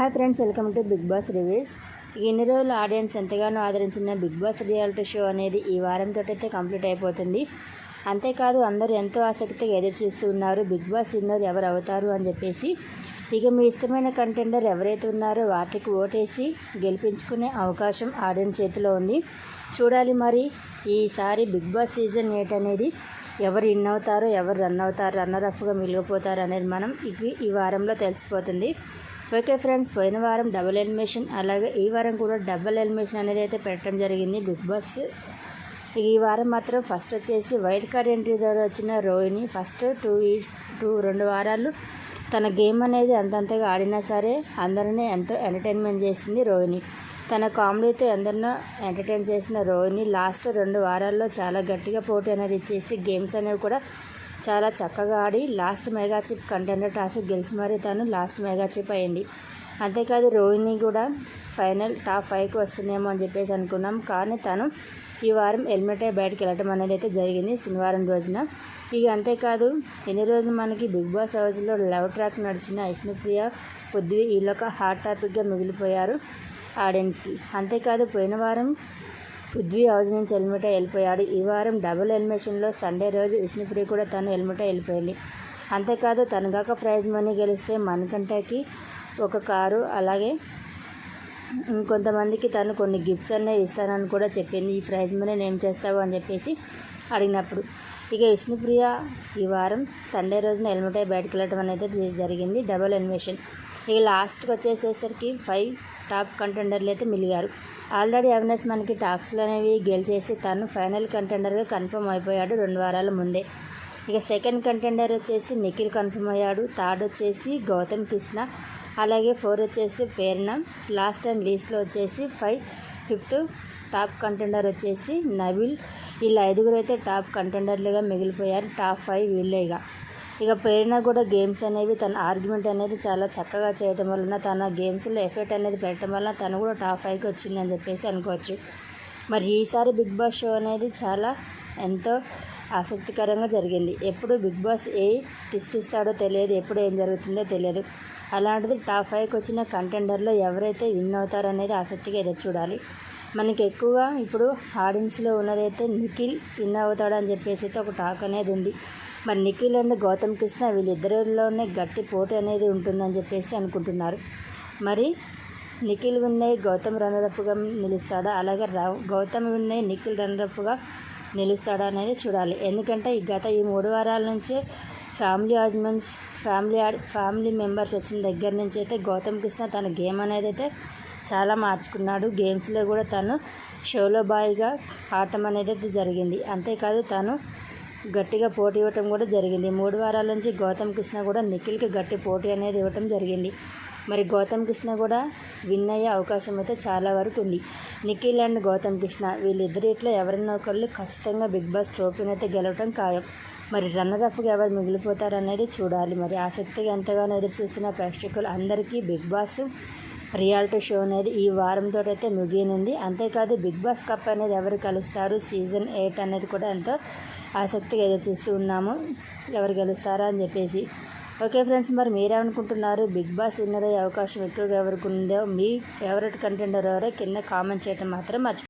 Hi friends welcome to Bigg Boss reviews ఎన్ని రోజులు audience ఎంతగానో ఆదరించిన బిగ్ బాస్ రియాలిటీ షో అనేది ఈ వారంతో అయితే కంప్లీట్ అయిపోతుంది. అంతేకాదు అందరూ ఎంతో ఆసక్తిగా ఎదురు చూస్తూ ఉన్నారు బిగ్ బాస్ విన్నర్ ఎవరు అవుతారు అని చెప్పేసి. ఇక మీ ఇష్టమైన కంటెండర్ ఎవరైతే ఉన్నారో వాటికి ఓటేసి గెలిపించుకునే అవకాశం ఆడియన్స్ చేతిలో ఉంది. చూడాలి మరి ఈసారి బిగ్ బాస్ సీజన్ ఎయిట్ అనేది ఎవరు ఇన్ అవుతారో ఎవరు రన్ అవుతారు రన్నర్ అఫ్గా మిగిలిపోతారు అనేది మనం ఈ వారంలో తెలిసిపోతుంది. ఓకే ఫ్రెండ్స్ పోయిన వారం డబుల్ ఎలిమినేషన్ అలాగే ఈ వారం కూడా డబుల్ ఎలిమినేషన్ అనేది అయితే పెట్టడం జరిగింది బిగ్ బాస్. ఈ వారం మాత్రం ఫస్ట్ వచ్చేసి వైట్ కార్డ్ ఎంట్రీ ద్వారా వచ్చిన Rohini first two years two రెండు వారాలు తన గేమ్ అనేది అంతంతగా ఆడినా సరే అందరినీ ఎంతో ఎంటర్టైన్మెంట్ చేసింది రోహిణి. తన కామెడీతో ఎందరినో ఎంటర్టైన్ చేసిన రోహిణి లాస్ట్ రెండు వారాల్లో చాలా గట్టిగా పోటీ అనేది ఇచ్చేసి గేమ్స్ అనేవి కూడా చాలా చక్కగా ఆడి last mega chief contender task గెలిచి మరి తను లాస్ట్ మెగా చిప్ అయింది. అంతేకాదు రోహిణి కూడా ఫైనల్ టాప్ ఫైవ్కి వస్తుందేమో అని చెప్పేసి అనుకున్నాం. కానీ తను ఈ వారం హెల్మెట్ బయటకు వెళ్ళటం అనేది అయితే జరిగింది శనివారం రోజున. ఇక అంతేకాదు ఎన్ని రోజులు మనకి బిగ్ బాస్ హౌస్లో లవ్ ట్రాక్ నడిచిన విష్ణుప్రియ పొద్దువి ఈలోక హాట్ టాపిక్గా మిగిలిపోయారు ఆడియన్స్కి. అంతేకాదు పోయిన వారం పృథ్వీ హౌస్ నుంచి హెల్మెట వెళ్ళిపోయాడు. ఈ వారం డబుల్ ఎలిమినేషన్లో సండే రోజు విష్ణుప్రియ కూడా తను హెల్మెట వెళ్ళిపోయింది. అంతేకాదు తనగాక ప్రైజ్ మనీ గెలిస్తే మనకంటకి ఒక కారు అలాగే ఇంకొంతమందికి తను కొన్ని గిఫ్ట్స్ అనేవి ఇస్తానని కూడా చెప్పింది. ఈ ప్రైజ్ మనీ నేను ఏం చేస్తావు అని చెప్పేసి అడిగినప్పుడు ఇక విష్ణుప్రియ ఈ వారం సండే రోజున ఎల్మటై అయి బయటకు వెళ్ళడం అనేది జరిగింది. డబుల్ ఎలిమినేషన్ ఇక లాస్ట్కి వచ్చేసేసరికి ఫైవ్ టాప్ కంటెండర్లు అయితే మిలిగారు. ఆల్రెడీ అవినాష్ మనకి టాక్స్లు అనేవి గెలిచేసి తను ఫైనల్ కంటెండర్గా కన్ఫర్మ్ అయిపోయాడు రెండు వారాల ముందే. ఇక సెకండ్ కంటెండర్ వచ్చేసి నిఖిల్ కన్ఫర్మ్ అయ్యాడు. థర్డ్ వచ్చేసి గౌతమ్ కృష్ణ. అలాగే ఫోర్ వచ్చేసి పేరున లాస్ట్ అండ్ లీస్ట్లో వచ్చేసి ఫైవ్ ఫిఫ్త్ టాప్ కంటెండర్ వచ్చేసి నవిల్. వీళ్ళు ఐదుగురు అయితే టాప్ కంటెండర్లుగా మిగిలిపోయారు. టాప్ ఫైవ్ వీళ్ళేగా ఇక. ప్రేరణ కూడా గేమ్స్ అనేవి తన ఆర్గ్యుమెంట్ అనేది చాలా చక్కగా చేయటం వలన తన గేమ్స్లో ఎఫెక్ట్ అనేది పెట్టడం వలన తను కూడా టాప్ ఫైవ్కి వచ్చిందని చెప్పేసి అనుకోవచ్చు. మరి ఈసారి బిగ్ బాస్ షో అనేది చాలా ఎంతో ఆసక్తికరంగా జరిగింది. ఎప్పుడు బిగ్ బాస్ ఏ టెస్ట్ ఇస్తాడో తెలియదు ఎప్పుడు ఏం జరుగుతుందో తెలియదు. అలాంటిది టాప్ ఫైవ్కి వచ్చిన కంటెండర్లో ఎవరైతే విన్ అవుతారో అనేది ఆసక్తిగా ఎదురు చూడాలి మనకి ఎక్కువగా ఇప్పుడు ఆడియన్స్లో ఉన్నదైతే నిఖిల్ విన్ అవుతాడని చెప్పేసి అయితే ఒక టాక్ అనేది ఉంది. మరి నిఖిల్ అండ్ గౌతమ్ కృష్ణ వీళ్ళిద్దరిలోనే గట్టి పోటీ అనేది ఉంటుందని చెప్పేసి అనుకుంటున్నారు. మరి నిఖిల్ విన్నయ్ గౌతమ్ రన్నరప్గా నిలుస్తాడా? అలాగే గౌతమ్ విన్నయ్ నిఖిల్ రన్నరప్గా నిలుస్తాడా అనేది చూడాలి. ఎందుకంటే ఈ గత ఈ మూడు వారాల నుంచే family husbands family family members వచ్చిన దగ్గర నుంచి అయితే గౌతమ్ కృష్ణ తన గేమ్ అనేది అయితే చాలా మార్చుకున్నాడు. గేమ్స్లో కూడా తను షోలో బాయ్గా ఆడటం అనేది అయితే జరిగింది. అంతేకాదు తను గట్టిగా పోటీ ఇవ్వటం కూడా జరిగింది. మూడు వారాల నుంచి గౌతమ్ కృష్ణ కూడా నిఖిల్కి గట్టి పోటీ అనేది ఇవ్వటం జరిగింది. మరి గౌతమ్ కృష్ణ కూడా విన్ అయ్యే అవకాశం అయితే చాలా వరకు ఉంది. నిఖిల్ అండ్ గౌతమ్ కృష్ణ వీళ్ళిద్దరిట్లో ఎవరైనా ఒకళ్ళు ఖచ్చితంగా బిగ్ బాస్ ట్రోఫీని అయితే గెలవటం ఖాయం. మరి రన్నర్ అఫ్గా ఎవరు మిగిలిపోతారనేది చూడాలి. మరి ఆసక్తిగా ఎంతగానో ఎదురు చూసిన ప్రేక్షకులు అందరికీ బిగ్ బాస్ రియాలిటీ షో అనేది ఈ వారంతో అయితే ముగియనుంది. అంతేకాదు బిగ్ బాస్ కప్ అనేది ఎవరు కలుస్తారు? సీజన్ ఎయిట్ అనేది కూడా ఎంతో ఆసక్తిగా ఎదురు చూస్తూ ఉన్నాము. ఎవరు గెలుస్తారా అని చెప్పేసి ఓకే ఫ్రెండ్స్ మరి మీరేమనుకుంటున్నారు? బిగ్ బాస్ విన్నర్ అయ్యే అవకాశం ఎక్కువగా ఎవరికి ఉందో మీ ఫేవరెట్ కంటెండర్ ఎవరో కింద కామెంట్ చేయటం మాత్రం మర్చిపో